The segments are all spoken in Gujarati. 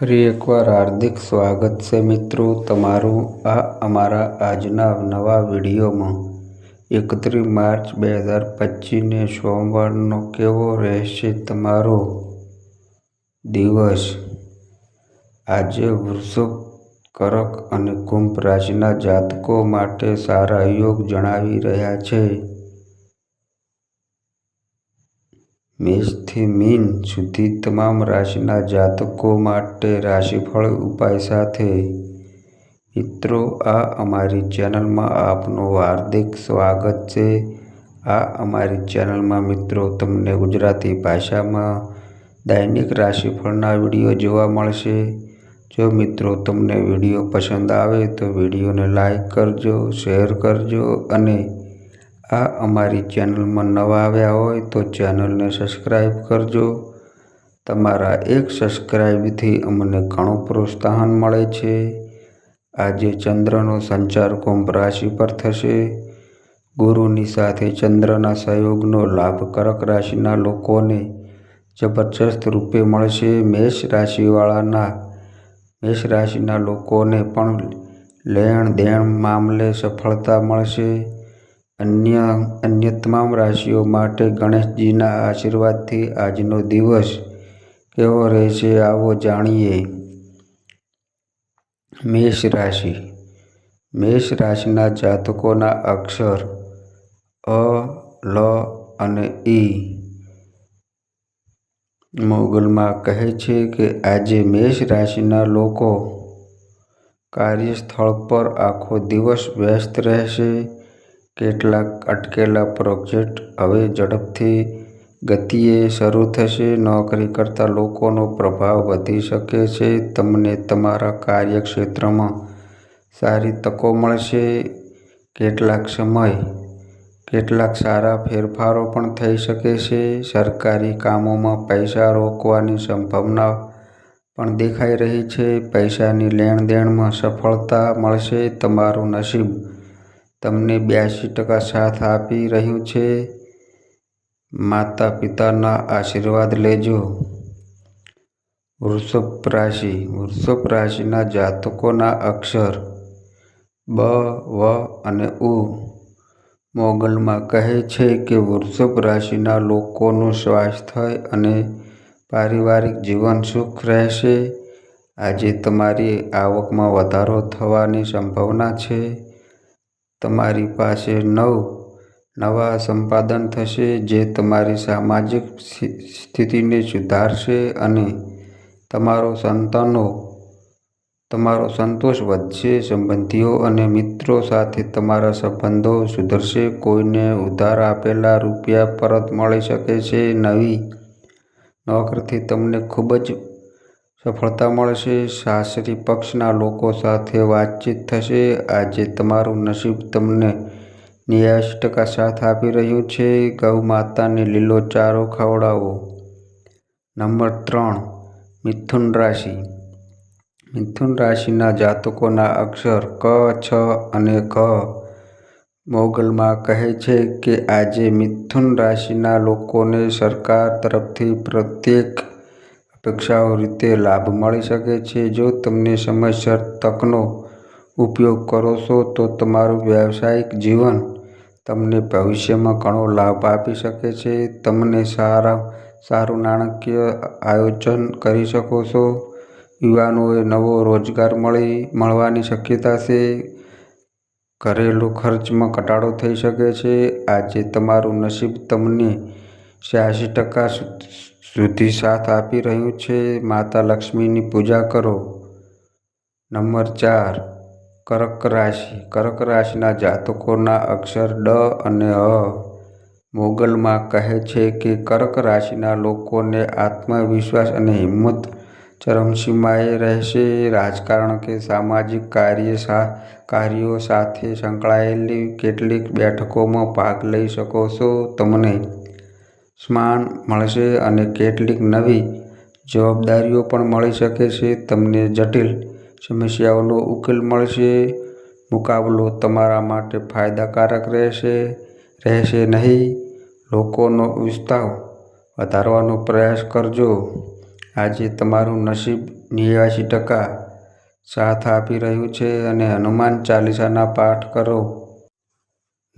ફરી એકવાર હાર્દિક સ્વાગત છે મિત્રો તમારું આ અમારા આજના નવા વિડીયોમાં. એકત્રીસ માર્ચ બે હજાર પચીસને સોમવારનો કેવો રહેશે તમારો દિવસ? આજે વૃષભ, કરક અને કુંભ રાશિના જાતકો માટે સારા યોગ જણાવી રહ્યા છે. મેષથી મીન સુધી તમામ રાશિના જાતકો માટે રાશિફળ ઉપાય સાથે. મિત્રો, આ અમારી ચેનલમાં આપનું હાર્દિક સ્વાગત છે. આ અમારી ચેનલમાં મિત્રો તમને ગુજરાતી ભાષામાં દૈનિક રાશિફળના વીડિયો જોવા મળશે. જો મિત્રો તમને વીડિયો પસંદ આવે તો વિડીયોને લાઈક કરજો, શેર કરજો અને આ અમારી ચેનલમાં નવા આવ્યા હોય તો ચેનલને સબસ્ક્રાઈબ કરજો. તમારા એક સબસ્ક્રાઈબથી અમને ઘણું પ્રોત્સાહન મળે છે. આજે ચંદ્રનો સંચાર કુંભ રાશિ પર થશે. ગુરુની સાથે ચંદ્રના સહયોગનો લાભ કર્ક રાશિના લોકોને જબરજસ્ત રૂપે મળશે. મેષ રાશિવાળાના, મેષ રાશિના લોકોને પણ લેણ દેણ મામલે સફળતા મળશે. અન્ય અન્ય તમામ રાશિઓ માટે ગણેશજીના આશીર્વાદથી આજનો દિવસ કેવો રહેશે આવો જાણીએ. મેષ રાશિ. મેષ રાશિના જાતકોના અક્ષર અ, લ અને ઈ મોગલમાં કહે છે કે આજે મેષ રાશિના લોકો કાર્યસ્થળ પર આખો દિવસ વ્યસ્ત રહેશે. કેટલાક અટકેલા પ્રોજેક્ટ હવે ઝડપથી ગતિએ શરૂ થશે. નોકરી કરતા લોકોનો પ્રભાવ વધી શકે છે. તમને તમારા કાર્યક્ષેત્રમાં સારી તકો મળશે. કેટલાક સમય, કેટલાક સારા ફેરફારો પણ થઈ શકે છે. સરકારી કામોમાં પૈસા રોકવાની સંભાવના પણ દેખાઈ રહી છે. પૈસાની લેણ દેણમાં સફળતા મળશે. તમારું નસીબ તમને બ્યાસી ટકા સાથ આપી રહ્યું છે. માતા પિતાના આશીર્વાદ લેજો. વૃષભ રાશિ. વૃષભ રાશિના જાતકોના અક્ષર બ, વ અને ઉ મોગલમાં કહે છે કે વૃષભ રાશિના લોકોનું સ્વાસ્થ્ય અને પારિવારિક જીવન સુખ રહેશે. આજે તમારી આવકમાં વધારો થવાની સંભાવના છે. તમારી પાસે નવ નવા સંપાદન થશે જે તમારી સામાજિક સ્થિતિને સુધારશે અને તમારો સંતાનો, તમારો સંતોષ વધશે, સંબંધીઓ અને મિત્રો સાથે તમારા સંબંધો સુધરશે, કોઈને ઉધાર આપેલા રૂપિયા પરત મળી શકે છે, નવી નોકરીથી તમને ખૂબ જ સફળતા મળશે. સાસરી પક્ષના લોકો સાથે વાતચીત થશે. આજે તમારું નસીબ તમને નેવ્યાસી ટકા સાથ આપી રહ્યું છે. ગૌ માતાને લીલો ચારો ખવડાવો. નંબર ત્રણ, મિથુન રાશિ. મિથુન રાશિના જાતકોના અક્ષર ક, છ અને ક મોગલમાં કહે છે કે આજે મિથુન રાશિના લોકોને સરકાર તરફથી પ્રત્યેક અપેક્ષાઓ રીતે લાભ મળી શકે છે. જો તમને સમયસર તકનો ઉપયોગ કરો છો, તો તમારું વ્યવસાયિક જીવન તમને ભવિષ્યમાં ઘણો લાભ આપી શકે છે. તમને સારા, સારું નાણાકીય આયોજન કરી શકો છો. યુવાનોએ નવો રોજગાર મળી, મળવાની શક્યતા છે. ઘરેલું ખર્ચમાં ઘટાડો થઈ શકે છે. આજે તમારું નસીબ તમને છ્યાસી ટકા સુધી સાથ આપી રહ્યું છે. માતા લક્ષ્મીની પૂજા કરો. નંબર ચાર, કર્ક રાશિ. કર્ક રાશિના જાતકોના અક્ષર ડ અને અ મોગલમાં કહે છે કે કર્ક રાશિના લોકોને આત્મવિશ્વાસ અને હિંમત ચરમસીમાએ રહેશે. રાજકારણ કે સામાજિક કાર્ય સા, કાર્યો સાથે સંકળાયેલી કેટલીક બેઠકોમાં ભાગ લઈ શકો છો. તમને સ્માન મળશે અને કેટલીક નવી જવાબદારીઓ પણ મળી શકે છે. તમને જટિલ સમસ્યાઓનો ઉકેલ મળશે. મુકાબલો તમારા માટે ફાયદાકારક રહેશે રહેશે નહીં. લોકોનો ઉત્સાહ વધારવાનો પ્રયાસ કરજો. આજે તમારું નસીબ નેવ્યાસી ટકા સાથ આપી રહ્યું છે અને હનુમાન ચાલીસાના પાઠ કરો.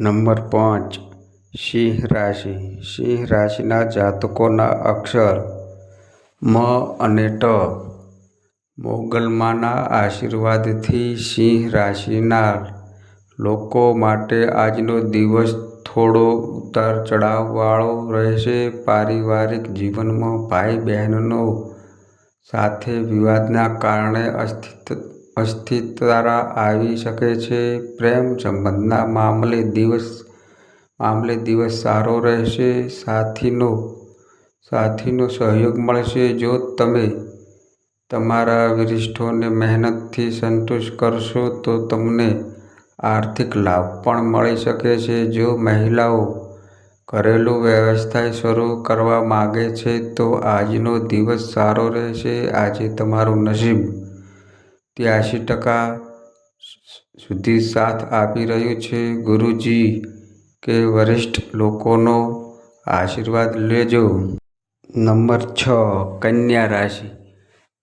નંબર પાંચ. સિંહ રાશિ સિંહ રાશિના જાતકોના અક્ષર, મ અને ટ. મોગલમાના આશીર્વાદથી સિંહ રાશિના લોકો માટે આજનો દિવસ થોડો ઉતાર ચઢાવવાળો રહેશે. પારિવારિક જીવનમાં ભાઈ બહેનો સાથે વિવાદના કારણે અસ્થિત અસ્થિરતા આવી શકે છે. પ્રેમ સંબંધના મામલે દિવસ મામલે દિવસ સારો રહેશે, સાથીનો સાથીનો સહયોગ મળશે. જો તમે તમારા વરિષ્ઠોને મહેનતથી સંતુષ્ટ કરશો, તો તમને આર્થિક લાભ પણ મળી શકે છે. જો મહિલાઓ ઘરેલું વ્યવસાય શરૂ કરવા માગે છે, તો આજનો દિવસ સારો રહેશે. આજે તમારું નસીબ ત્યાસી ટકા સુધી સાથ આપી રહ્યું છે. ગુરુજી કે વરિષ્ઠ લોકોનો આશીર્વાદ લેજો. નંબર છ, કન્યા રાશિ.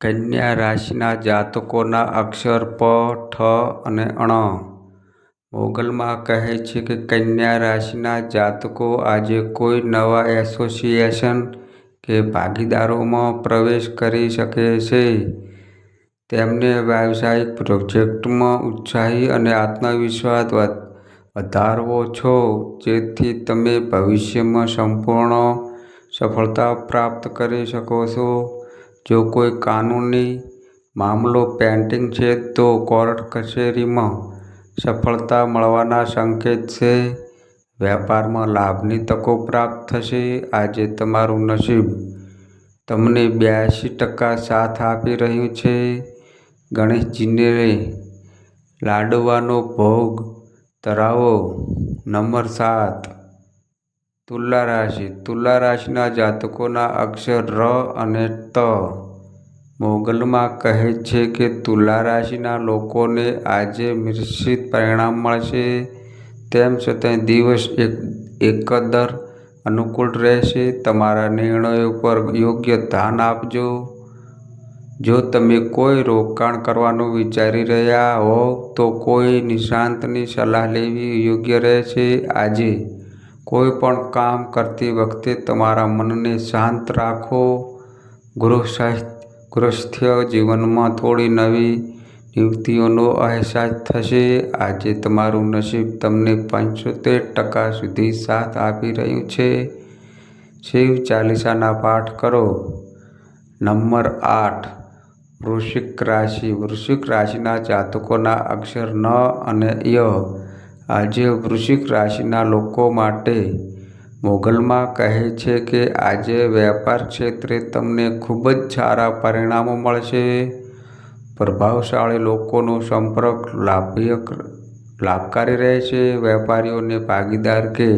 કન્યા રાશિના જાતકોના અક્ષર પ, ઠ અને અણ. મોગલમાં કહે છે કે કન્યા રાશિના જાતકો આજે કોઈ નવા એસોસિએશન કે ભાગીદારોમાં પ્રવેશ કરી શકે છે. તેમને વ્યાવસાયિક પ્રોજેક્ટમાં ઉત્સાહી અને આત્મવિશ્વાસ વધારવો છો, જેથી તમે ભવિષ્યમાં સંપૂર્ણ સફળતા પ્રાપ્ત કરી શકો છો. જો કોઈ કાનૂની મામલો પેન્ડિંગ છે, તો કોર્ટ કચેરીમાં સફળતા મળવાના સંકેત છે. વેપારમાં લાભની તકો પ્રાપ્ત થશે. આજે તમારું નસીબ તમને બ્યાસી ટકા સાથ આપી રહ્યું છે. ગણેશજીને લાડવાનો ભોગ ધરાવો નંબર સાત. તુલા રાશિ. તુલા રાશિના જાતકોના અક્ષર ર અને ત. મોગલમાં કહે છે કે તુલા રાશિના લોકોને આજે મિશ્રિત પરિણામ મળશે. તેમ છતાં દિવસ એક, એકંદર અનુકૂળ રહેશે. તમારા નિર્ણયો પર યોગ્ય ધ્યાન આપજો. જો તમે કોઈ રોકાણ કરવાનું વિચારી રહ્યા હોવ, તો કોઈ નિષ્ણાતની સલાહ લેવી યોગ્ય રહેશે. આજે કોઈ પણ કામ કરતી વખતે તમારા મનને શાંત રાખો. ગૃહસ્થ્ય જીવનમાં થોડી નવી નિવૃત્તિઓનો અહેસાસ થશે. આજે તમારું નસીબ તમને પંચોતેર ટકા સુધી સાથ આપી રહ્યું છે. શિવ ચાલીસાના પાઠ કરો. નંબર આઠ. વૃશ્ચિક રાશિ વૃશ્ચિક રાશિના જાતકોના અક્ષર ન અને ય. આજે વૃશ્ચિક રાશિના લોકો માટે મોગલમાં કહે છે કે આજે વેપાર ક્ષેત્રે તમને ખૂબ જ સારા પરિણામો મળશે. પ્રભાવશાળી લોકોનો સંપર્ક લાભકારી રહેશે વેપારીઓને ભાગીદાર કે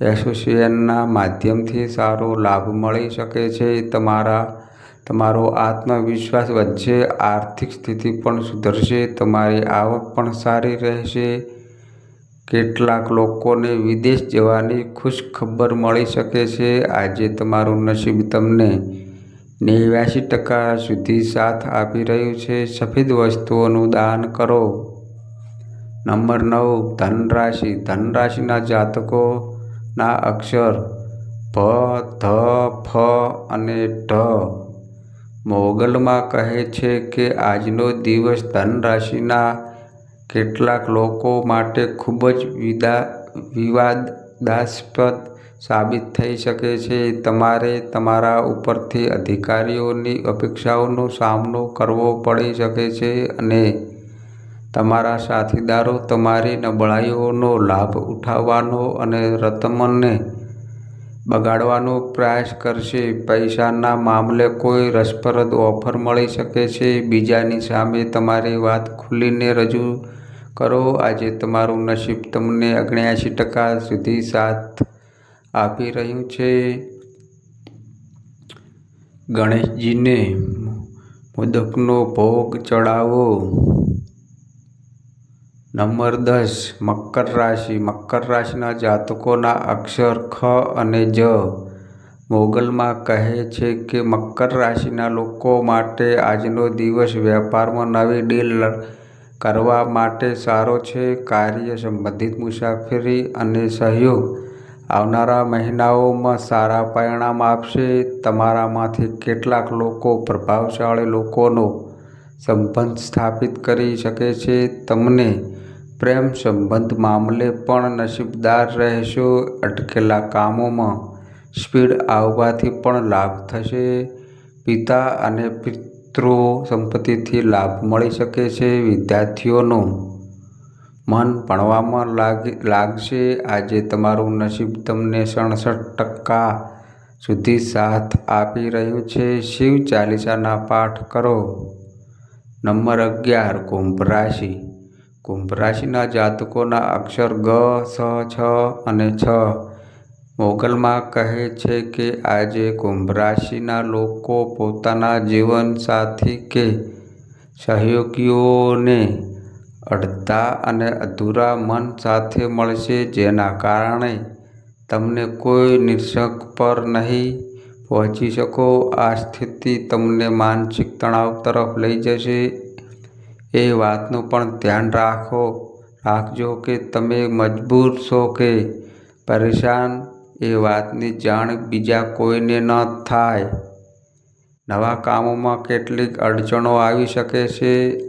એસોસિએશનના માધ્યમથી સારો લાભ મળી શકે છે. તમારા તમારો આત્મવિશ્વાસ વધશે, આર્થિક સ્થિતિ પણ સુધરશે, તમારી આવક પણ સારી રહેશે. કેટલાક લોકોને વિદેશ જવાની ખુશખબર મળી શકે છે. આજે તમારું નસીબ તમને નેવ્યાસી ટકા સુધી સાથ આપી રહ્યું છે. સફેદ વસ્તુઓનું દાન કરો. નંબર નવ, ધનરાશિ. ધનરાશિના જાતકોના અક્ષર ભ ધ, ફ અને ઢ. મોગલમાં કહે છે કે આજનો દિવસ ધન રાશિના કેટલાક લોકો માટે ખૂબ જ વિદા, વિવાદાસ્પદ સાબિત થઈ શકે છે. તમારે તમારા ઉપરથી અધિકારીઓની અપેક્ષાઓનો સામનો કરવો પડી શકે છે અને તમારા સાથીદારો તમારી નબળાઈઓનો લાભ ઉઠાવવાનો અને રતમને બગાડવાનો પ્રયાસ કરશે. પૈસાના મામલે કોઈ રસપ્રદ ઓફર મળી શકે છે. બીજાની સામે તમારી વાત ખુલીને રજૂ કરો. આજે તમારું નસીબ તમને અગણ્યાસી ટકા સુધી સાથ આપી રહ્યું છે. ગણેશજીને મોદકનો ભોગ ચડાવો. નંબર દસ, મકર રાશિ. મકર રાશિના જાતકોના અક્ષર ખ અને જ. મોગલમાં કહે છે કે મકર રાશિના લોકો માટે આજનો દિવસ વેપારમાં નવી ડીલ કરવા માટે સારો છે. કાર્ય સંબંધિત મુસાફરી અને સહયોગ. આવનારા મહિનાઓમાં સારા પરિણામ આપશે. તમારામાંથી કેટલાક લોકો પ્રભાવશાળી લોકોનો સંબંધ સ્થાપિત કરી શકે છે. તમને પ્રેમ સંબંધ મામલે પણ નસીબદાર રહેશો. અટકેલા કામોમાં સ્પીડ આવવાથી પણ લાભ થશે. પિતા અને પિતૃ સંપત્તિથી લાભ મળી શકે છે. વિદ્યાર્થીઓનું મન ભણવામાં લાગશે. આજે તમારું નસીબ તમને સડસઠ ટકા સુધી સાથ આપી રહ્યું છે. શિવ ચાલીસાના પાઠ કરો. નંબર અગિયાર, કુંભ રાશિ. કુંભ રાશિના જાતકોના અક્ષર ગ, સ, છ અને છ. મોગલમાં કહે છે કે આજે કુંભ રાશિના લોકો પોતાના જીવનસાથી કે સહયોગીઓને અડધા અને અધૂરા મન સાથે મળશે જેના કારણે તમને કોઈ નિષ્કર્ષ પર નહીં પહોંચી શકો. આ સ્થિતિ તમને માનસિક તણાવ તરફ લઈ જશે. એ વાતનું પણ ધ્યાન રાખો. રાખજો કે તમે મજબૂર છો કે પરેશાન, એ વાતની જાણ બીજા કોઈને ન થાય. નવા કામોમાં કેટલીક અડચણો આવી શકે છે.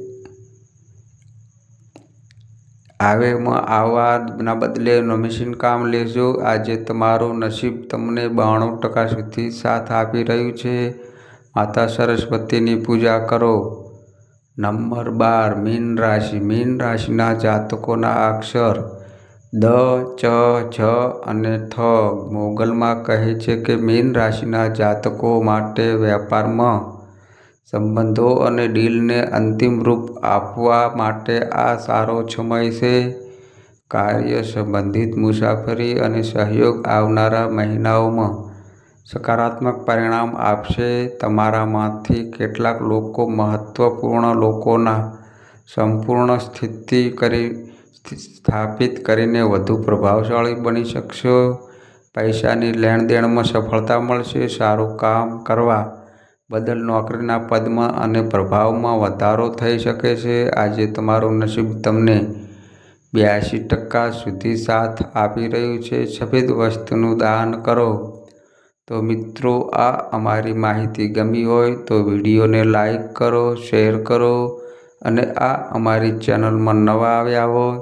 આવવાના બદલે નમિશીન કામ લેજો. આજે તમારું નસીબ તમને બાણું ટકા સુધી સાથ આપી રહ્યું છે. માતા સરસ્વતીની પૂજા કરો. નંબર બાર, મીન રાશિ. મીન રાશિના જાતકોના અક્ષર દ, ચ, છ અને થ. મોગલમાં કહે છે કે મીન રાશિના જાતકો માટે વેપારમાં સંબંધો અને ડીલને અંતિમ રૂપ આપવા માટે આ સારો સમય છે. કાર્ય સંબંધિત મુસાફરી અને સહયોગ આવનારા મહિનાઓમાં સકારાત્મક પરિણામ આપશે. તમારામાંથી કેટલાક લોકો મહત્વપૂર્ણ લોકોના સંપૂર્ણ સ્થિતિ કરી સ્થાપિત કરીને વધુ પ્રભાવશાળી બની શકશો. પૈસાની લેણદેણમાં સફળતા મળશે. સારું કામ કરવા બદલ નોકરીના પદમાં અને પ્રભાવમાં વધારો થઈ શકે છે. આજે તમારું નસીબ તમને બ્યાસી ટકા સુધી સાથ આપી રહ્યું છે. સફેદ વસ્તુનું દાન કરો. તો મિત્રો, આ અમારી માહિતી ગમી હોય તો વિડીયોને લાઈક કરો, શેર કરો અને આ અમારી ચેનલમાં નવા આવ્યા હોય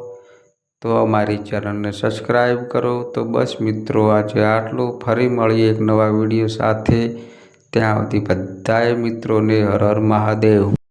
તો અમારી ચેનલને સબસ્ક્રાઈબ કરો. તો બસ મિત્રો, આજે આટલું. ફરી મળીએ એક નવા વીડિયો સાથે. ત્યાં સુધી બધાએ મિત્રોને હર હર મહાદેવ.